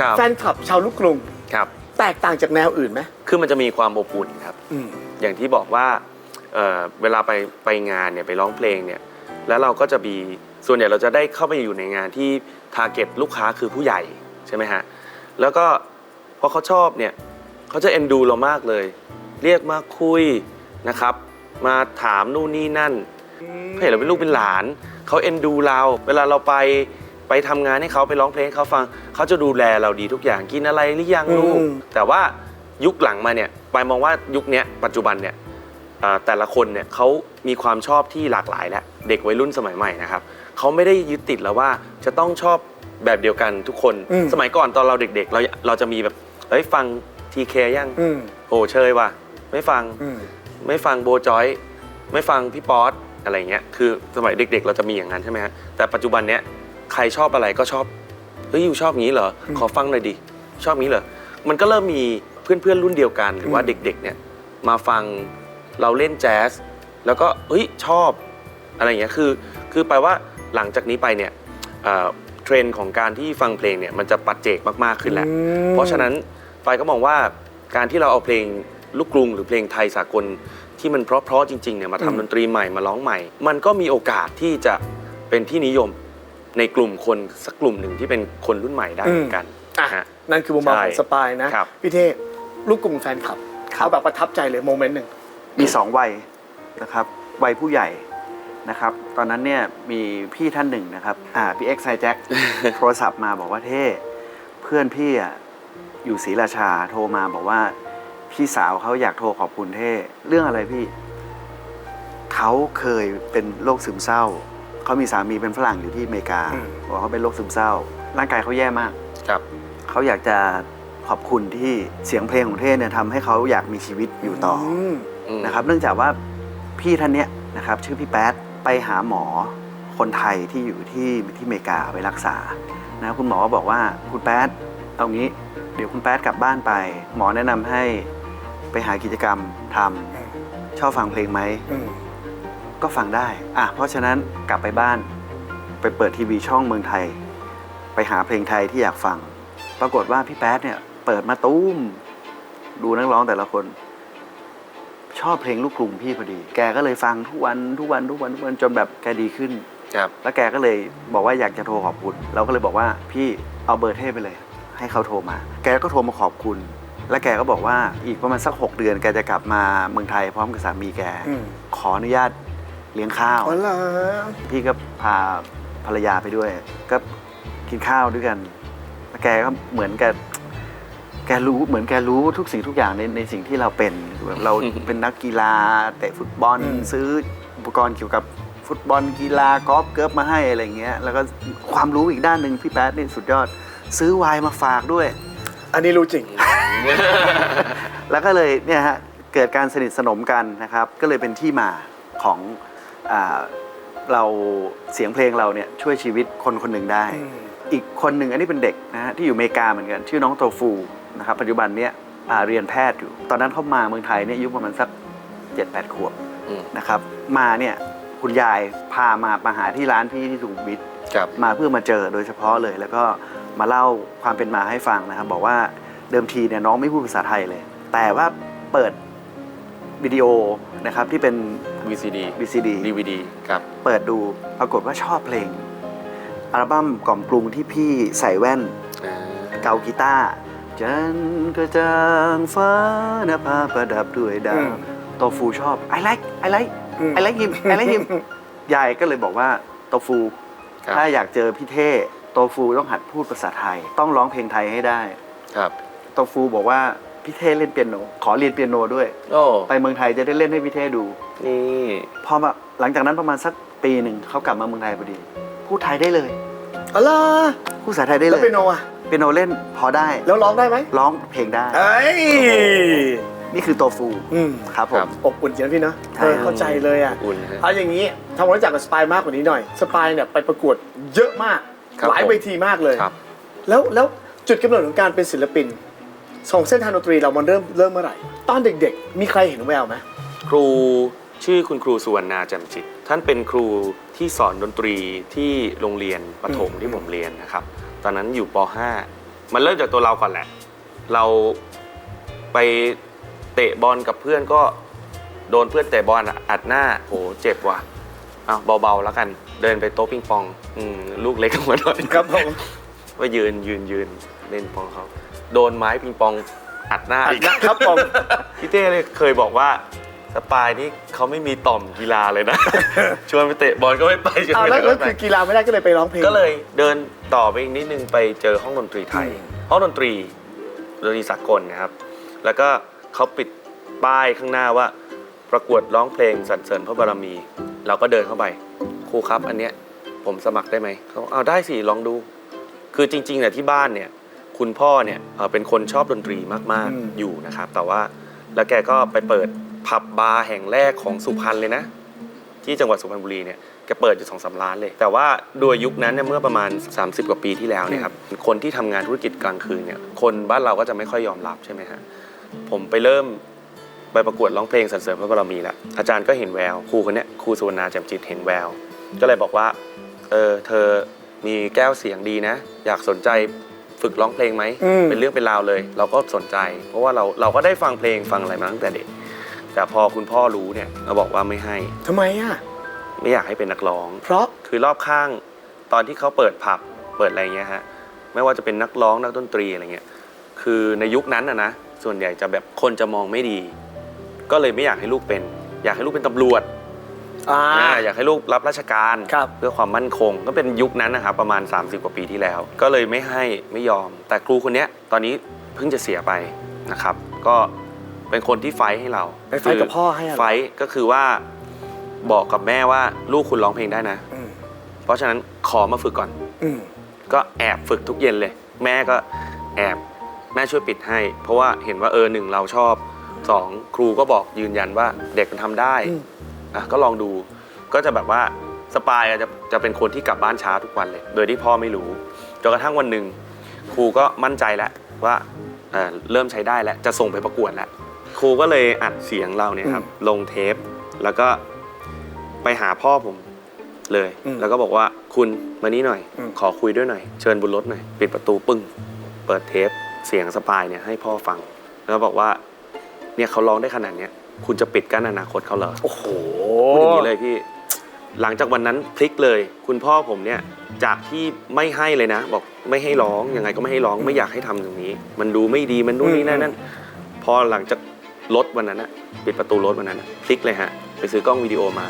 ปายดีกว่าครับ แฟนคลับชาวลูกกรุงครับ แตกต่างจากแนวอื่นไหม คือมันจะมีความอบอุ่นครับ อืม อย่างที่บอกว่าเอ่อเวลาไปไปงานเนี่ยไปร้องเพลงเนี่ย แล้วเราก็จะมีส่วนใหญ่เราจะได้เข้าไปอยู่ในงานที่ทาร์เก็ตลูกค้าคือผู้ใหญ่ใช่ไหมฮะ แล้วก็พอเขาชอบเนี่ยเขาจะเอ็นดูเรามากเลย เรียกมาคุยนะครับ มาถามนู่นนี่นั่นเขาเห็นเราเป็นลูกเป็นหลาน เขาเอ็นดูเรา เวลาเราไป ไปทำงานให้เขาไปร้องเพลงให้เขาฟัง เขาจะดูแลเราดีทุกอย่างกินอะไรหรือยังลูกอืม แต่ว่ายุคหลังมาเนี่ยปายมองว่ายุคเนี้ยปัจจุบันเนี่ยอ่าแต่ละคนเนี่ยเขามีความชอบที่หลากหลายแล้วเด็กวัยรุ่นสมัยใหม่นะครับเขาไม่ได้ยึดติดแล้วว่าจะต้องชอบแบบเดียวกันทุกคน อืม สมัยก่อนตอนเราเด็ก ๆ เราเราจะมีแบบเฮ้ยฟังทีเคยังอืมโหเชยว่ะไม่ฟัง อืม ไม่ฟังโบจอย ไม่ฟังพี่ป๊อตอะไรเงี้ยคือสมัยเด็กๆ เราจะมีอย่างนั้นใช่ไหมฮะแต่ปัจจุบันเนี้ย ใครชอบอะไรก็ชอบเฮ้ยอยู่ชอบงี้เหรอขอฟังหน่อยดิชอบงี้เหรอมันก็เริ่มมีเพื่อนๆรุ่นเดียวกัน หรือว่าเด็ก ๆ เนี่ยมาฟังเราเล่นแจ๊สแล้วก็เฮ้ยชอบอะไรเงี้ยคือคือแปลว่าหลังจากนี้ไปเนี่ยเอ่อเทรนด์ของการที่ฟังเพลงเนี่ยมันจะปัจเจกมากๆขึ้นแหละอืมเพราะฉะนั้นไฟก็มองว่าการที่เราเอาเพลงลูกกรุงหรือเพลงไทยสากลที่มันเพราะๆจริงๆเนี่ยมาอืมทำดนตรีใหม่มาร้องใหม่ มันก็มีโอกาสที่จะเป็นที่นิยม ในกลุ่มคนสักกลุ่มหนึ่งที่เป็นคนรุ่นใหม่ได้เหมือนกันอะฮะ นั่นคือมุมมองของใช่สปายนะครับ พี่เท่ลูกกรุงแฟนคลับครับเขาแบบประทับใจเลยโมเมนต์หนึ่ง มีสองวัยนะครับวัยผู้ใหญ่นะครับ ตอนนั้นเนี่ยมีพี่ท่านหนึ่งนะครับอ่าพี่เอ็กซ์ไซแจ็ค โทรศัพท์มาบอกว่าเท่เพื่อนพี่อะอยู่ศรีราชาโทรมาบอกว่า พี่สาวเขาอยากโทรขอบคุณเท่เรื่องอะไรพี่ เขาเคยเป็นโรคซึมเศร้า เขามีสามีเป็นฝรั่งอยู่ที่อเมริกาอืม บอกเขาเป็นโรคซึมเศร้า ร่างกายเขาแย่มาก ครับ เขาอยากจะขอบคุณที่เสียงเพลงของเท่เนี่ยทำให้เขาอยากมีชีวิตอยู่ต่ออมอืมนะครับ เนื่องจากว่าพี่ท่านเนี้ยนะครับชื่อพี่แป๊ดไปหาหมอคนไทยที่อยู่ที่ที่อเมริกาไปรักษานะคุณหมอก็บอกว่าคุณแป๊ดเอางี้ เดี๋ยวคุณแป๊ดกลับบ้านไป หมอแนะนำให้ไปหากิจกรรมทำชอบฟังเพลงไหม อืม ก็ฟังได้อะเพราะฉะนั้นกลับไปบ้านไปเปิดทีวีช่องเมืองไทย ไปหาเพลงไทยที่อยากฟัง ปรากฏว่าพี่แป๊ดเนี่ยเปิดมาตุ้ม ดูนักร้องแต่ละคน ชอบเพลงลูกกรุงพี่พอดี แกก็เลยฟังทุกวันทุกวันทุกวันทุกวันจนแบบแกดีขึ้น ครับ แล้วแกก็เลยบอกว่าอยากจะโทรขอบคุณ เราก็เลยบอกว่าพี่เอาเบอร์เทพไปเลย ให้เขาโทรมา แกก็โทรมาขอบคุณ แล้วแกก็บอกว่าอีกประมาณสักหกเดือนแกจะกลับมาเมืองไทยพร้อมกับสามีแก อืม ขออนุญาต เลี้ยงข้าว อ๋อเหรอพี่ก็พาภรรยาไปด้วย ก็กินข้าวด้วยกันแล้วแกก็เหมือนแกแกรู้เหมือนแกรู้ทุกสิ่งทุกอย่างในในสิ่งที่เราเป็นคือแบบเรา เป็นนักกีฬาเตะฟุตบอลอืมซื้ออุปกรณ์เกี่ยวกับฟุตบอลกีฬากอล์ฟเกิร์ฟมาให้อะไรเงี้ย แล้วก็ความรู้อีกด้านหนึ่งพี่แป๊ดนี่สุดยอด ซื้อไวน์มาฝากด้วย อันนี้รู้จริง แล้วก็เลยเนี่ยฮะเกิดการสนิทสนมกันนะครับ ก็เลยเป็นที่มาของอา เราเสียงเพลงเราเนี่ยช่วยชีวิตคนคนหนึ่งได้อืมอีกคนหนึ่งอันนี้เป็นเด็กนะฮะที่อยู่อเมริกาเหมือนกัน ชื่อน้องโตฟูนะครับปัจจุบันเนี่ยอ่าเรียนแพทย์อยู่ ตอนนั้นเขามาเมืองไทยเนี่ยอายุประมาณสัก7จ็ดแปดขวบอืมนะครับมาเนี่ยคุณยายพามามาหาที่ร้านพี่ที่สุขุมวิทครับมาเพื่อมาเจอโดยเฉพาะเลย แล้วก็มาเล่าความเป็นมาให้ฟังนะครับ บอกว่าเดิมทีเนี่ยน้องไม่พูดภาษาไทยเลย แต่ว่าเปิดวิดีโอนะครับที่เป็น VCD VCD DVD ครับ เปิดดูปรากฏว่าชอบเพลง อัลบั้มกล่อมกรุงที่พี่ใส่แว่นอ่าเกากีตาร์จันทร์กระจ่างฟ้านภาประดับด้วยดาอืวมโตฟูชอบ I like I like อืม I like him I like him ยายก็เลยบอกว่าโตฟูครับถ้าอยากเจอพี่เท่โตฟูต้องหัดพูดภาษาไทย ต้องร้องเพลงไทยให้ได้ครับโตฟูบอกว่าพี่เท่เล่นเปียโน ขอเรียนเปียโนด้วยโอ้ไปเมืองไทยจะได้เล่นให้พี่เท่ดู นี่พอมาหลังจากนั้นประมาณสักปีหนึ่งเขากลับมาเมืองไทยพอดี พูดไทยได้เลยอ๋อเหรอพูดภาษาไทยได้แล้วเลยเป็นโนอะ เปียโนเล่นพอได้แล้วร้องได้ไหมร้องเพลงได้ เอ้ยนี่คือโตฟูอืมครับผมอบอุ่นจริงนะพี่เนอะใช่ เออเข้าใจเลยอะ อุ่นฮะ เอาอย่างนี้ทำความรู้จักกับสปายมากกว่านี้หน่อย สปายเนี่ยไปประกวดเยอะมาก ครับหลายผม เวทีมากเลย ครับ แล้วแล้วจุดกำเนิดของการเป็นศิลปินของเส้นทางดนตรีเรามันเริ่มเริ่มเมื่อไหร่ ตอนเด็กๆ มีใครเห็นแววไหมครู ชื่อคุณครูสุวรรณาแจำจิต ท่านเป็นครูที่สอนดนตรีที่โรงเรียนประถมที่ผมเรียนนะครับ ตอนนั้นอยู่ป .5 มันเริ่มจากตัวเราก่อนแหละ เราไปเตะบอลกับเพื่อนก็โดนเพื่อนเตะบอลอะอัดหน้าโหเจ็บว่ะเอาเบาๆแล้วกัน เดินไปโต๊ะปิงปองอืมลูกเล็กขึ้นมาหน่อยครับผมว่ายืนยืนยืนเล่นปองเขาโดนไม้ปิงปองอัดหน้าอัดอีกหน้าครับผมพี่เต้เลยเคยบอกว่า สปายนี่เขาไม่มีต่อมกีฬาเลยนะ ชวนไปเตะบอลก็ไม่ไปชวนอ้าวไปแล้วไหนแล้วก็ไม่คืไปอกีฬาไม่ได้ก็เลยไปร้องเพลงก็เลยเดินต่อไปอีกนิดนึงไปเจอห้องดนตรีไทยอืมห้องดนตรีดนตรีสากลนะครับ แล้วก็เขาปิดป้ายข้างหน้าว่า ประกวดร้องเพลงสรรเสริญพระบารมี เราก็เดินเข้าไปครูครับ อันเนี้ยผมสมัครได้ไหมเขาเอาได้สิลองดู คือจริงๆเนี่ยที่บ้านเนี่ย คุณพ่อเนี่ยเอ่อเป็นคนชอบดนตรีมากอืมๆอยู่นะครับ แต่ว่าแล้วแกก็ไปเปิด ผับบาร์แห่งแรกของสุพรรณเลยนะ ที่จังหวัดสุพรรณบุรีเนี่ยแกเปิดอยู่สองสามล้านเลย แต่ว่าโดยยุคนั้นเนี่ยเมื่อประมาณ 30 กว่าปีที่แล้วเนี่ยครับคนที่ทำงานธุรกิจกลางคืนเนี่ยคนบ้านเราก็จะไม่ค่อยยอมรับใช่ไหมฮะผมไปเริ่มไปประกวดร้องเพลงสรรเสริญพระบารมีแล้วอาจารย์ก็เห็นแววครูคนเนี้ยครูสุวรรณาแจ่มจิตเห็นแวว ก็เลยบอกว่าเออเธอมีแก้วเสียงดีนะ อยากสนใจฝึกร้องเพลงไหมอืมเป็นเรื่องเป็นราวเลย เราก็สนใจ เพราะว่าเราเราก็ได้ฟังเพลงฟังอะไรมาตั้งแต่เด็ก แต่พอคุณพ่อรู้เนี่ยเราบอกว่าไม่ให้ ทำไมอะ ไม่อยากให้เป็นนักร้อง เพราะ คือรอบข้างตอนที่เขาเปิดผับเปิดอะไรเงี้ยฮะไม่ว่าจะเป็นนักร้องนักดนตรีอะไรเงี้ยคือในยุคนั้นนะนะส่วนใหญ่จะแบบคนจะมองไม่ดี ก็เลยไม่อยากให้ลูกเป็น อยากให้ลูกเป็นตำรวจอ่า อ่าอยากให้ลูกรับราชการครับ เพื่อความมั่นคงก็เป็นยุคนั้นนะครับประมาณ 30 กว่าปีที่แล้ว ก็เลยไม่ให้ไม่ยอม แต่ครูคนเนี้ยตอนนี้เพิ่งจะเสียไปนะครับ ก็ เป็นคนที่ไฟท์ให้เราไปไฟท์กับพ่อให้อะไฟท์ก็คือว่าบอกกับแม่ว่าลูกคุณร้องเพลงได้นะ อืมเพราะฉะนั้นขอมาฝึกก่อน อืมก็แอบฝึกทุกเย็นเลย แม่ก็แอบแม่ช่วยปิดให้ เพราะว่าเห็นว่าเออหนึ่งเราชอบสองครูก็บอกยืนยันว่าเด็กมันทำได้อืมอะก็ลองดู ก็จะแบบว่าสปายอะจะจะเป็นคนที่กลับบ้านช้าทุกวันเลย โดยที่พ่อไม่รู้จนกระทั่งวันหนึ่งครูก็มั่นใจแล้วว่าเอ่อเริ่มใช้ได้แล้วจะส่งไปประกวดแล้ว ครูก็เลยอัดเสียงเราเนี่ยครับลงเทป แล้วก็ไปหาพ่อผมเลยอืมแล้วก็บอกว่าคุณมานี่หน่อยอืมขอคุยด้วยหน่อย เชิญบนรถหน่อย ปิดประตูปึ้ง เปิดเทปเสียงสปายเนี่ยให้พ่อฟัง แล้วบอกว่าเนี่ยเขาร้องได้ขนาดเนี้ยคุณจะปิดกั้นอนาคตเขาเหรอโอ้โหพูดอย่างนี้เลยพี่ หลังจากวันนั้นพลิกเลย คุณพ่อผมเนี่ยจากที่ไม่ให้เลยนะ บอกไม่ให้ร้องยังไงก็ไม่ให้ร้องไม่อยากให้ทำตรงนี้ มันดูไม่ดีมันนู่นนี่นั่นนั่นพอหลังจาก รถวันนั้นอะปิดประตูรถวันนั้นอะพลิกเลยฮะ ไปซื้อกล้องวิดีโอมา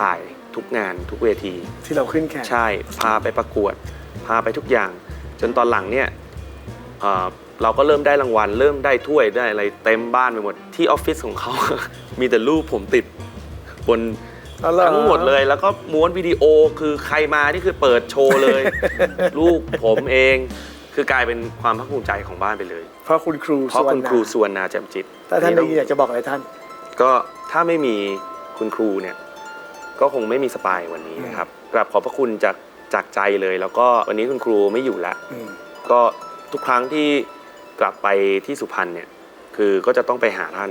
ถ่ายทุกงานทุกเวที ที่เราขึ้นแข่งใช่พาไปประกวด พาไปทุกอย่าง จนตอนหลังเนี่ยเอ่อเราก็เริ่มได้รางวัล เริ่มได้ถ้วยได้อะไรเต็มบ้านไปหมดที่ออฟฟิศของเขา มีแต่รูปผมติดบน อ๋อเหรอ ทั้งหมดเลยแล้วก็ม้วนวิดีโอคือใครมานี่คือเปิดโชว์เลยรูปผมเอง คือกลายเป็นความภาคภูมิใจของบ้านไปเลย เพราะคุณครูเพราะสุวรคุรณณาครูสวนนาแจ่มจิต ถ้าท่านได้ยินอยากจะบอกอะไรท่าน ก็ถ้าไม่มีคุณครูเนี่ยก็คงไม่มีสปายวันนี้นะครับกราบขอบพระคุณจากจากใจเลย แล้วก็วันนี้คุณครูไม่อยู่แล้วอืมก็ทุกครั้งที่กลับไปที่สุพรรณเนี่ยคือก็จะต้องไปหาท่าน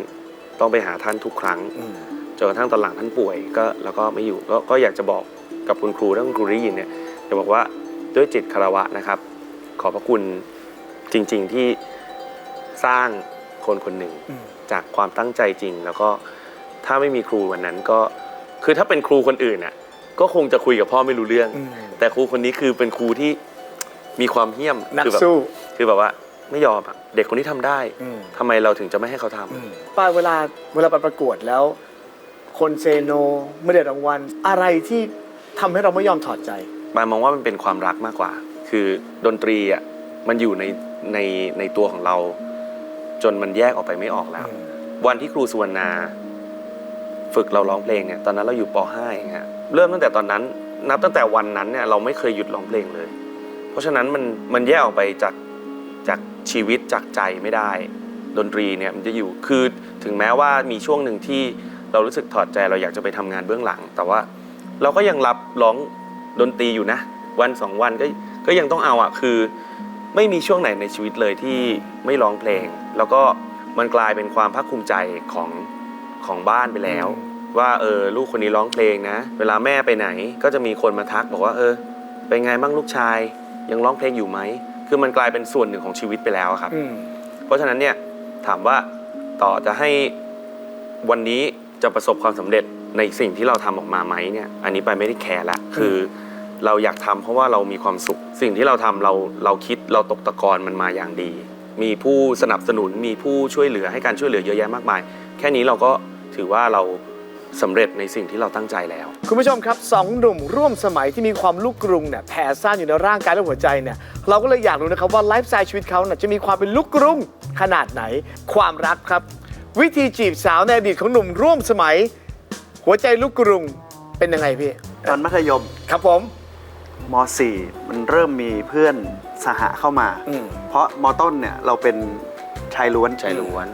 ต้องไปหาท่านทุกครั้งอืมจนกระทั่งตอนหลังท่านป่วยก็แล้วก็ไม่อยู่ก็ก็อยากจะบอกกับคุณครูถ้าคุณครูได้ยินเนี่ยจะบอกว่าด้วยจิตคารวะนะครับ ขอบพระคุณจริง ๆที่สร้างคนคนหนึ่งอืม จากความตั้งใจจริง แล้วก็ถ้าไม่มีครูวันนั้นก็ คือถ้าเป็นครูคนอื่นน่ะก็คงจะคุยกับพ่อไม่รู้เรื่องอืมแต่ครูคนนี้คือเป็นครูที่มีความเหี้ยมนักคือแบบสู้คือแบบว่าไม่ยอมอะเด็กคนนี้ทำได้อืมทำไมเราถึงจะไม่ให้เขาทำอืมป้าเวลาเวลาไปประกวดแล้ว คนเซโนไม่ได้รางวัล อะไรที่ทำให้เราไม่ยอมถอดใจบายมองว่ามันเป็นความรักมากกว่า คือดนตรีอะมันอยู่ในในในตัวของเรา จนมันแยกออกไปไม่ออกแล้ว วันที่ครูสุวรรณา ฝึกเราร้องเพลงเนี่ย ตอนนั้นเราอยู่ป .5 เองฮะเริ่มตั้งแต่ตอนนั้น นับตั้งแต่วันนั้นเนี่ยเราไม่เคยหยุดร้องเพลงเลย เพราะฉะนั้นมันมันแยกออกไปจากจากชีวิตจากใจไม่ได้ ดนตรีเนี่ยมันจะอยู่คือถึงแม้ว่ามีช่วงหนึ่งที่เรารู้สึกถอดใจเราอยากจะไปทำงานเบื้องหลัง แต่ว่าเราก็ยังรับร้องดนตรีอยู่นะ วันสองวันก็ก็ยังต้องเอาอะคือ ไม่มีช่วงไหนในชีวิตเลยที่ไม่ร้องเพลง แล้วก็มันกลายเป็นความภาคภูมิใจของของบ้านไปแล้ว ว่าเออลูกคนนี้ร้องเพลงนะ เวลาแม่ไปไหนก็จะมีคนมาทักบอกว่า เออเป็นไงบ้างลูกชาย ยังร้องเพลงอยู่ไหมคือมันกลายเป็นส่วนหนึ่งของชีวิตไปแล้วอะครับอืมเพราะฉะนั้นเนี่ยถามว่าต่อจะให้วันนี้จะประสบความสำเร็จในสิ่งที่เราทำออกมาไหมเนี่ย อันนี้ไปไม่ได้แคร์ละคือเราอยากทำเพราะว่าเรามีความสุข สิ่งที่เราทำเราเราคิดเราตกตะกอนมันมาอย่างดี มีผู้สนับสนุนมีผู้ช่วยเหลือให้การช่วยเหลือเยอะแยะมากมาย แค่นี้เราก็ถือว่าเราสำเร็จในสิ่งที่เราตั้งใจแล้ว คุณผู้ชมครับสองหนุ่มร่วมสมัยที่มีความลูกกรุงเนี่ยแผ่ซ่านอยู่ในร่างกายและหัวใจเนี่ยเราก็เลยอยากรู้นะครับว่าไลฟ์สไตล์ชีวิตเขาเนี่ยจะมีความเป็นลูกกรุงขนาดไหน ความรักครับ วิธีจีบสาวในอดีตของหนุ่มร่วมสมัย หัวใจลูกกรุงเป็นยังไงพี่ตอนมัธยมครับผมม .4 มันเริ่มมีเพื่อน สหะเข้ามา อืมเพราะมต้นเนี่ยเราเป็นชายล้วนใจล้วน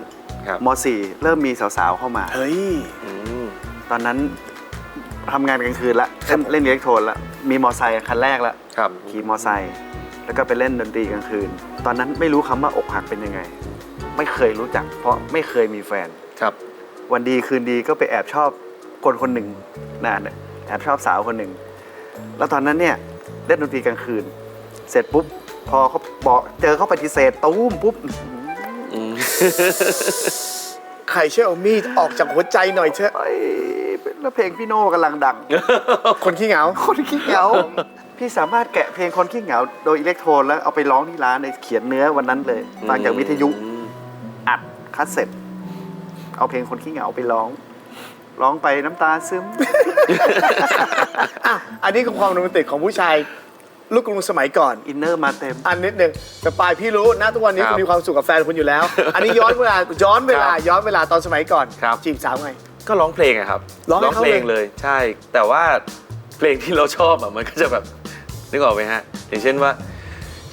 ครับม .4 เริ่มมีสาวๆเข้ามา เฮ้ย อืม ตอนนั้นทำงานกลางคืนละเล่นเล่นอิเล็กโทรนละมีมอไซค์คันแรกละครับขี่มอไซค์แล้วก็ไปเล่นดนตรีกลางคืน ตอนนั้นไม่รู้คำว่าอกหักเป็นยังไง ไม่เคยรู้จัก เพราะไม่เคยมีแฟน ครับวันดีคืนดีก็ไปแอบชอบคนคนหนึ่งนะแอบชอบสาวคนหนึ่ง แล้วตอนนั้นเนี่ยเล่นดนตรีกลางคืน เสร็จปุ๊บ พอเขาบอกเจอเขาปฏิเสธตุ้มปุ๊บอืมใครช่วยเอามีดออกจากหัวใจหน่อยเถอะเอ้ยแล้วเพลงพี่โน่กำลังดัง คนขี้เหงา คนขี้เหงา พี่สามารถแกะเพลงคนขี้เหงา โดยอิเล็กโทรนแล้วเอาไปร้องที่ร้านในเขียนเนื้อวันนั้นเลยฟังจากวิทยุอืมอัดคัสเซ็ตเอาเพลงคนขี้เหงาไปร้องร้องไปน้ำตาซึมอะอันนี้คือความโรแมนติกของผู้ชาย ลูกกรุงสมัยก่อน อินเนอร์มาเต็ม อันนิดหนึ่งแต่ปลายพี่รู้นะทุกวันนี้ครับคุณมีความสุขกับแฟนคุณอยู่แล้ว อันนี้ย้อนเวลาย้อนเวลาครับย้อนเวลาตอนสมัยก่อนครับ จีบสาวไง ก็ร้องเพลงอะครับร้องให้เขาเพลงเลย เลย ใช่ แต่ว่าเพลงที่เราชอบอะมันก็จะแบบนึกออกไหมฮะ อย่างเช่นว่า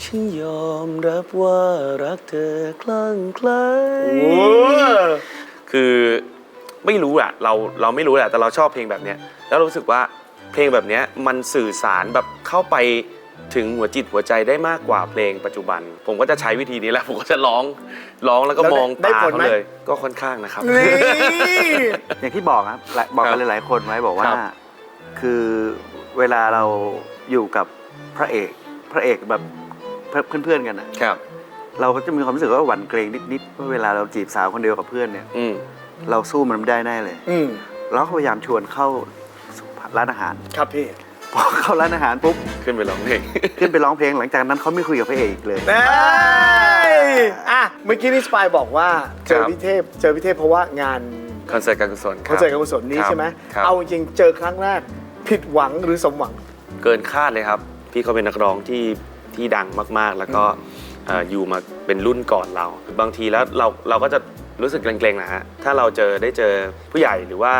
ฉันยอมรับว่ารักเธอคลั่งไคล้ โอ้คือไม่รู้อะเราเราไม่รู้แหละแต่เราชอบเพลงแบบเนี้ยแล้วเรารู้สึกว่าเพลงแบบเนี้ยมันสื่อสารแบบเข้าไป ถึงหัวจิตหัวใจได้มากกว่าเพลงปัจจุบัน ผมก็จะใช้วิธีนี้แหละผมก็จะร้องร้องแล้วก็แล้วมได้องได้ตาผลเขาไหมเลย ก็ค่อนข้างนะครับนี่อย่างที่บอกครับหลายบอกกันครับหลายๆคนไว้บอกว่าครับคือเวลาเราอยู่กับพระเอกพระเอกแบบเพื่อนๆกันอะครับเราก็จะมีความรู้สึกว่าหวั่นเกรงนิดๆว่าเวลาเราจีบสาวคนเดียวกับเพื่อนเนี่ยอืมเราสู้มันไม่ได้แน่เลยอืมเราก็พยายามชวนเข้าร้านอาหาร ครับพี่ พอเข้าร้านอาหารปุ๊บขึ้นไปร้องเพลงขึ้นไปร้องเพลงหลังจากนั้นเขาไม่คุยกับพระเอกอีกเลยเอ้ยอะเมื่อกี้นี่สปายบอกว่าเจอครับพี่เทพเจอพี่เทพเพราะว่างานคอนเสิร์ตการกุศลคอนเสิร์ตการกุศลนี้ครับใช่ไหมครับ เอาจริงๆเจอครั้งแรกผิดหวังหรือสมหวัง เกินคาดเลยครับ พี่เขาเป็นนักร้องที่ที่ดังมากๆ แล้วก็เอ่ออยู่มาเป็นรุ่นก่อนเรา บางทีแล้วเราเราก็จะรู้สึกเกรงๆนะฮะถ้าเราเจอได้เจอผู้ใหญ่หรือว่า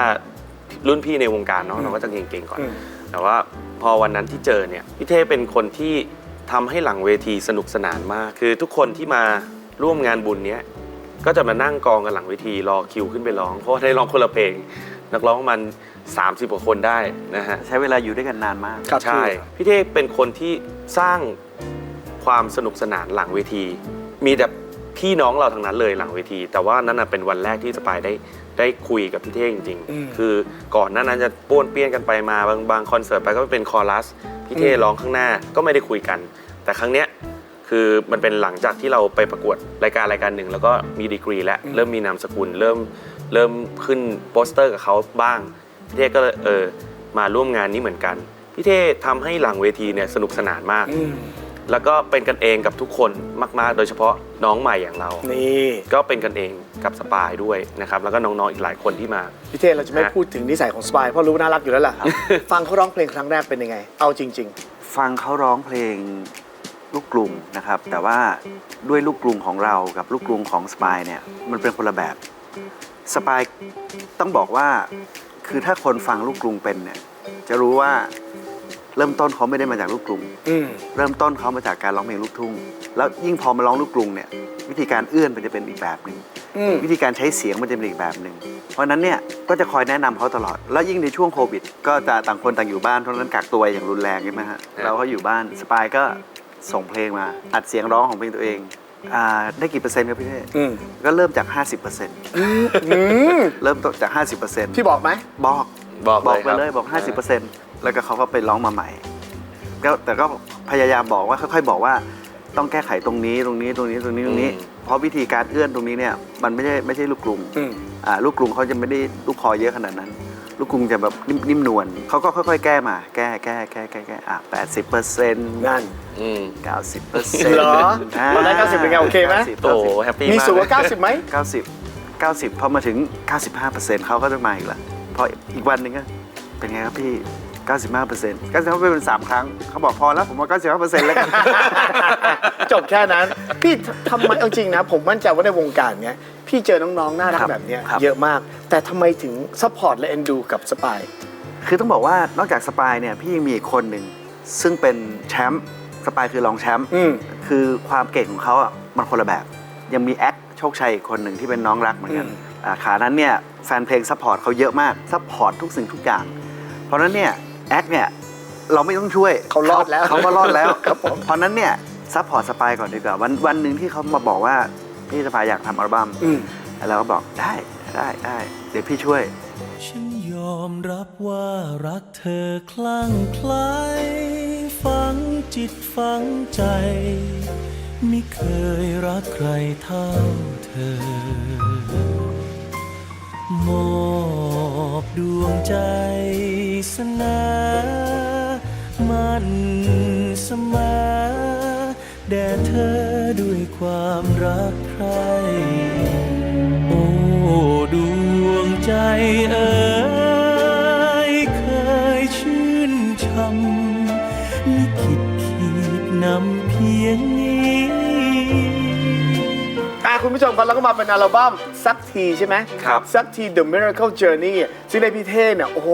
รุ่นพี่ในวงการเนาะเราก็จะเก่งๆก่อน อืม แต่ว่าพอวันนั้นที่เจอเนี่ยพี่เท่เป็นคนที่ทำให้หลังเวทีสนุกสนานมาก คือทุกคนที่มาร่วมงานบุญเนี้ยก็จะมานั่งกองกันหลังเวทีรอคิวขึ้นไปร้อง เพราะว่าได้ร้องคนละเพลง นักร้องประมัน 30กว่าคนได้นะฮะ ใช้เวลาอยู่ด้วยกันนานมากครับใช่ พี่เท่เป็นคนที่สร้างความสนุกสนานหลังเวที มีแต่พี่น้องเราทั้งนั้นเลยหลังเวที แต่ว่านั่นนะเป็นวันแรกที่สปายได้ ได้คุยกับพี่เท่จริงอืม ๆ คือก่อนหน้านั้นจะป้วนเปี้ยนกันไปมาบางบางคอนเสิร์ตไปก็เป็นคอรัสพี่เท่อืมร้องข้างหน้าก็ไม่ได้คุยกัน แต่ครั้งเนี้ยคือมันเป็นหลังจากที่เราไปประกวดรายการรายการหนึ่งแล้วก็มีดีกรีแล้วเริ่มมีนามสกุล เริ่มเริ่มขึ้นโปสเตอร์กับเขาบ้าง พี่เท่ก็เลยเออมาร่วมงานนี้เหมือนกัน พี่เท่ทำให้หลังเวทีเนี่ยสนุกสนานมาก อืม แล้วก็เป็นกันเองกับทุกคนมาก ๆ โดยเฉพาะน้องใหม่อย่างเรา นี่ก็เป็นกันเองกับสปายด้วยนะครับ แล้วก็น้องๆอีกหลายคนที่มา พี่เทพเราจะไม่ฮะพูดถึงนิสัยของสปายเพราะรู้ว่าน่ารักอยู่แล้วล่ะ ฟังเขาร้องเพลงครั้งแรกเป็นยังไง เอาจริง ฟังเขาร้องเพลงลูกกรุงนะครับ แต่ว่าด้วยลูกกรุงของเรากับลูกกรุงของสปายเนี่ยมันเป็นคนละแบบสปายต้องบอกว่าคือถ้าคนฟังลูกกรุงเป็นเนี่ยจะรู้ว่า เริ่มต้นเขาไม่ได้มาจากลูกกรุงๆอืมเริ่มต้นเขามาจากการร้องเพลงลูกทุ่ง แล้วยิ่งพอมาร้องลูกกรุงเนี่ย วิธีการเอื้อนมันจะเป็นอีกแบบหนึ่งอืมวิธีการใช้เสียงมันจะเป็นอีกแบบหนึ่งเพราะฉะนั้นเนี่ยก็จะคอยแนะนำเขาตลอด แล้วยิ่งในช่วงโควิด ก็จะต่างคนต่างอยู่บ้านเพราะฉะนั้นกักตัวอย่างรุนแรงใช่ไหมฮะครับเราก็อยู่บ้านสปายก็ส่งเพลงมาอัดเสียงร้องของเพลงตัวเองอ่าได้กี่เปอร์เซ็นต์ครับพี่เท่อืมก็เริ่มจาก 50%อืมเริ่มต้นจาก 50%พี่บอกไหมบอกบอกบอกเลยครับไปเลยบอก 50% แล้วก็เขาก็ไปร้องมาใหม่ก็แต่ก็พยายามบอกว่าค่อยๆ บอกว่าต้องแก้ไขตรงนี้ตรงนี้ตรงนี้ตรงนี้ตรงนี้อืมเพราะวิธีการเอื้อนตรงนี้เนี่ยมันไม่ใช่ไม่ใช่ลูกกรุงอืมอ่าลูกกรุงเขาจะไม่ได้ลูกคอเยอะขนาดนั้น ลูกกรุงจะแบบนิ่มนิ่มนวลเขาก็ค่อย ๆ แก้มา แก้แก้แก้แก้แก้อะแปดสิบเปอร์เซ็นต์นั่นอืมเก้าสิบเปอร์เซ็นต์เหรอตอนแรก90เป็นไงโอเคไหมโอ้โหแฮปปี้มีมากสูงกว่า90ไหมเก้าสิบเก้าสิบพอมาถึง95เปอร์เซ็นต์เขาก็จะมาอีกละพออีกวันหนึ่งก็เป็นไงครับพี่ 95เปอร์เซ็นต์95เปอร์เซ็นต์เป็นสามครั้ง เขาบอกพอแล้วผมว่า 95เปอร์เซ็นต์แล้วกัน จบแค่นั้น พี่ทำไมเอาจริงนะ ผมมั่นใจว่าในวงการเนี้ย พี่เจอน้องๆ น่ารักครับแบบเนี้ยครับ เยอะมาก แต่ทำไมถึงซัพพอร์ตและเอ็นดูกับสปาย คือต้องบอกว่านอกจากสปายเนี่ยพี่ยังมีอีกคนหนึ่งซึ่งเป็นแชมป์สปายคือรองแชมป์อืม คือความเก่งของเขาอะมันคนละแบบ ยังมีแอคโชคชัยอีกคนหนึ่งที่เป็นน้องรักเหมือนกันอืมอ่าขานั้นเนี่ยแฟนเพลงซัพพอร์ตเขาเยอะมากซัพพอร์ตทุกสิ่งทุกอย่าง เพราะฉะนั้นเนี่ย แอคเนี่ยเราไม่ต้องช่วยเขารอดแล้วเขาก็รอดแล้วครับผมเพราะฉะนั้นเนี่ยซัพพอร์ตสปายก่อนดีกว่าวันวันหนึ่งที่เขามาบอกว่าพี่สปายอยากทำอัลบั้มอืมเราก็บอกได้ได้ได้เดี๋ยวพี่ช่วย ฉันยอมรับว่ารักเธอคลั่งไคล้ฝังจิตฝังใจ ไม่เคยรักใครเท่าเธอม อบดวงใจสนามันเสมอแด่เธอด้วยความรักใคร โอ้ ดวงใจเอ๋ย ผู้ชมครับแล้วก็มาเป็นอัลบั้มสักทีใช่ไหมครับ สักที The Miracle Journey ซึ่งในพี่เท่เนี่ยโอ้โห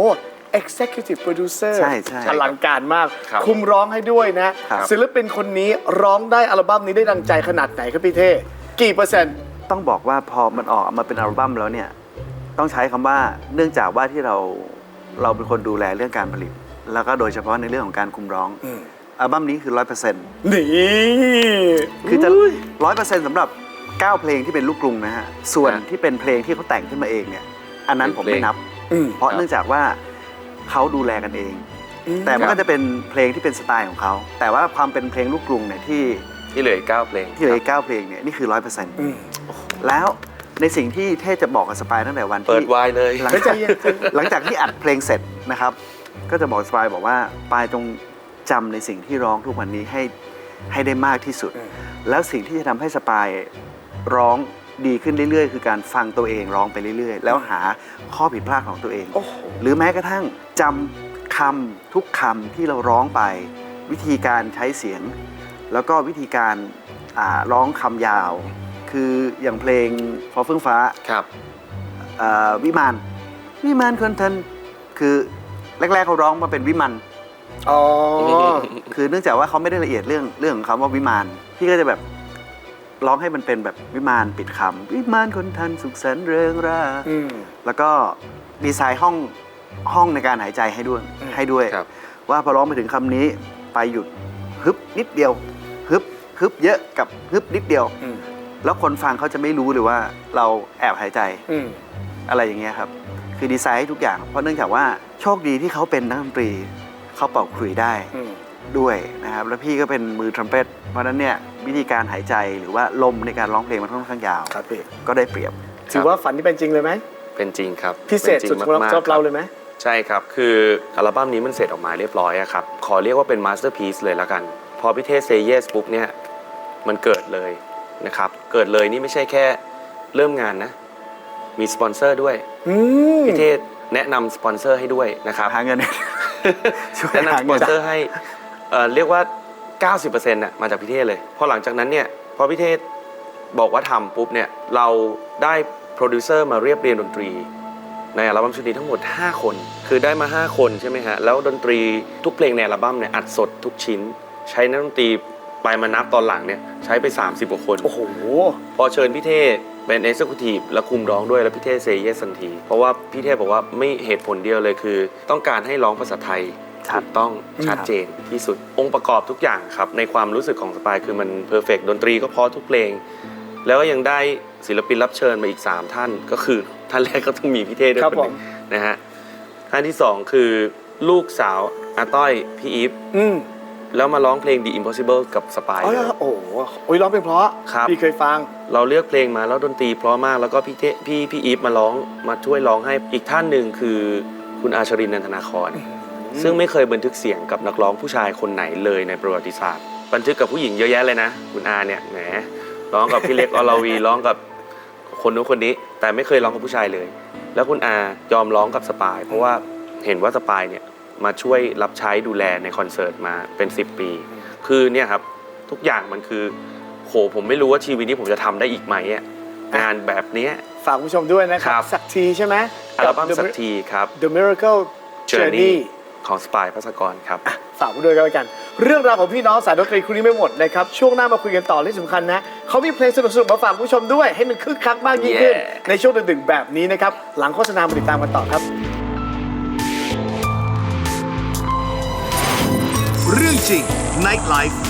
Executive Producer ใช่ใช่อลังการมาก ครับคุมร้องให้ด้วยนะ ครับ ศิลปินคนนี้ร้องได้อัลบั้มนี้ได้ดังใจขนาดไหนครับพี่เท่ กี่เปอร์เซ็นต์ ต้องบอกว่าพอมันออกมาเป็นอัลบั้มแล้วเนี่ย ต้องใช้คำว่าเนื่องจากว่าที่เราเราเป็นคนดูแลเรื่องการผลิต แล้วก็โดยเฉพาะในเรื่องของการคุมร้องอืมอัลบั้มนี้คือร้อยเปอร์เซ็นต์นี่ คือจะร้อยเปอร์เซ็นต์สำหรับ 9 เพลงที่เป็นลูกกรุงนะฮะ ส่วนครับที่เป็นเพลงที่เขาแต่งขึ้นมาเองเนี่ย อันนั้นเป็นผมเพลไม่งนับอืมเพราะครับเนื่องจากว่าเขาดูแลกันเอง แต่มันครัก็บจะเป็นเพลงที่เป็นสไตล์ของเขา แต่ว่าความเป็นเพลงลูกกรุงเนี่ยที่ที่เหลืออีกเก้าเพลง ที่เหลืออกเก้าเพลงเนี่ยนี่คือร้อยเปอร์เซ็นต์อืมแล้วในสิ่งที่เท่จะบอกกับสปายตั้งแต่วันเปิดที่วายเลยหลังเฮ้ยใจจากเย็นหลังจากที่อัดเพลงเสร็จนะครับ ก็จะบอกสปายบอกว่าปายจงจำในสิ่งที่ร้องทุกวันนี้ให้ ให้ได้มากที่สุดอืมแล้วสิ่งที่จะทำให้สปายร้องดีขึ้นเรื่อยๆ คือการฟังตัวเองร้องไปเรื่อยๆ แล้วหาข้อผิดพลาดของตัวเอง โอ้โห หรือแม้กระทั่งจำคำทุกคำที่เราร้องไป วิธีการใช้เสียง แล้วก็วิธีการอ่าร้องคำยาว คืออย่างเพลงพอเฟื่องฟ้า ครับ เอ่อวิมานวิมานคนทันคือแรกๆเขาร้องมาเป็นวิมาน อ๋อ คือเนื่องจากว่าเขาไม่ได้ละเอียดเรื่องเรื่องของคำว่าวิมานพี่ก็จะแบบร้องให้มันเป็นแบบวิมานปิดคำวิมานคนทันสุขสันต์เริงร่าอืม แล้วก็ดีไซน์ห้องห้องในการหายใจให้ด้วยอืม ให้ด้วย ครับ ว่าพอร้องไปถึงคำนี้ไปหยุดฮึบนิดเดียวฮึบฮึบเยอะกับฮึบนิดเดียว อืมแล้วคนฟังเขาจะไม่รู้เลยว่าเราแอบหายใจอืมอะไรอย่างเงี้ยครับ คือดีไซน์ให้ทุกอย่าง เพราะเนื่องจากว่าโชคดีที่เขาเป็นนักดนตรี เขาเป่าขลุ่ยได้อืมด้วยนะครับ แล้วพี่ก็เป็นมือทรัมเป็ตเพราะฉะนั้นเนี่ยวิธีการหายใจหรือว่าลมในการร้องเพลงมันค่อนข้างยาวครับพี่ก็ได้เปรียบถือว่าฝันที่เป็นจริงเลยไหมเป็นจริงครับพิเศษป็นจริงสุดสำหรับมกๆสำหรับเราคบเลยไหมใช่ครับ คืออัลบั้มนี้มันเสร็จออกมาเรียบร้อยอะครับ ขอเรียกว่าเป็นมาสเตอร์พี e เลยละกัน พอพี่เทสเซเยสปุ๊บเนี่ย มันเกิดเลยนะครับ เกิดเลยนี่ไม่ใช่แค่เริ่มงานนะ มีสปอนเซอร์ด้วยอืมพี่เทสแนะนำสปอนเซอร์ให้ด้วยนะครับ หาเงิน ช่วยแนะหานำสปเงิอนนเซอร์ให้เอ่อเรียกว่า 90%น่ะมาจากพี่เทศเลย พอหลังจากนั้นเนี่ยพอพี่เทศบอกว่าทำปุ๊บเนี่ยเราได้โปรดิวเซอร์มาเรียบเรียนดนตรี ในอัลบั้มชุดนี้ทั้งหมด 5 คน คือได้มา 5 คนใช่ไหมฮะ แล้วดนตรีทุกเพลงในอัลบั้มเนี่ยอัดสดทุกชิ้น ใช้นักดนตรี ไปมานับตอนหลังเนี่ยใช้ไป 30กว่าคน โอ้โห พอเชิญพี่เทศเป็น Executive แล้วคุมร้องด้วยแล้วพี่เทศเซเยสทันที เพราะว่าพี่เทศบอกว่าไม่เหตุผลเดียวเลยคือ ต้องการให้ร้องภาษาไทยชัดถูกต้องชัดเจนที่สุด องค์ประกอบทุกอย่างครับ ในความรู้สึกของสปายคือมันเพอร์เฟกดนตรีก็เพราะทุกเพลง แล้วก็ยังได้ศิลปินรับเชิญมาอีก 3 ท่านก็คือ ท่านแรกก็ต้องมีพี่เทศด้วยครับคนหนึ่งนะฮะท่านที่สองคือลูกสาวอาต้อยพี่อีฟอืม แล้วมาร้องเพลง The Impossible กับสปายอ๋อเลยโอ้โหโอ้ยร้องเพลงเพราะครับ พี่เคยฟัง เราเลือกเพลงมาแล้วดนตรีเพราะมากแล้วก็พี่เทพี่พี่อีฟมาร้องมาช่วยร้องให้อีกท่านหนึ่งคือคุณอาชรินทร์นันทนาคอนซึ่งไม่เคยบันทึกเสียงกับนักร้องผู้ชายคนไหนเลยในประวัติศาสตร์ บันทึกกับผู้หญิงเยอะแยะเลยนะ คุณอาเนี่ยแหมร้องกับพี่เล็ก อลาวีร้องกับคนนู้นคนนี้ แต่ไม่เคยร้องกับผู้ชายเลย แล้วคุณอายอมร้องกับสปาย เพราะว่าเห็นว่าสปายเนี่ย มาช่วยรับใช้ดูแลในคอนเสิร์ตมาเป็น 10 ปี คือเนี่ยครับทุกอย่างมันคือโหผมไม่รู้ว่าชีวิตนี้ผมจะทำได้อีกไหมอะงานแบบเนี้ย ฝากคุณผู้ชมด้วยนะครัครับ บ สักทีใช่ไหมอัลบั้ม The สักทีครับ The Miracle Journey Journey ของสปายพัสกรครับ ฝากไว้ด้วยกันแล้วกัน เรื่องราวของพี่น้องสายดนตรีคุณนี้ไม่หมดนะครับ ช่วงหน้ามาคุยกันต่อที่สำคัญนะ เขามีเพลงสนุกๆมาฝากคุณผู้ชมด้วย ให้มันคึกคักมากยิ่งขึ้น Yeah ในช่วงดึกๆแบบนี้นะครับ หลังโฆษณามาติดตามกันต่อครับ เรื่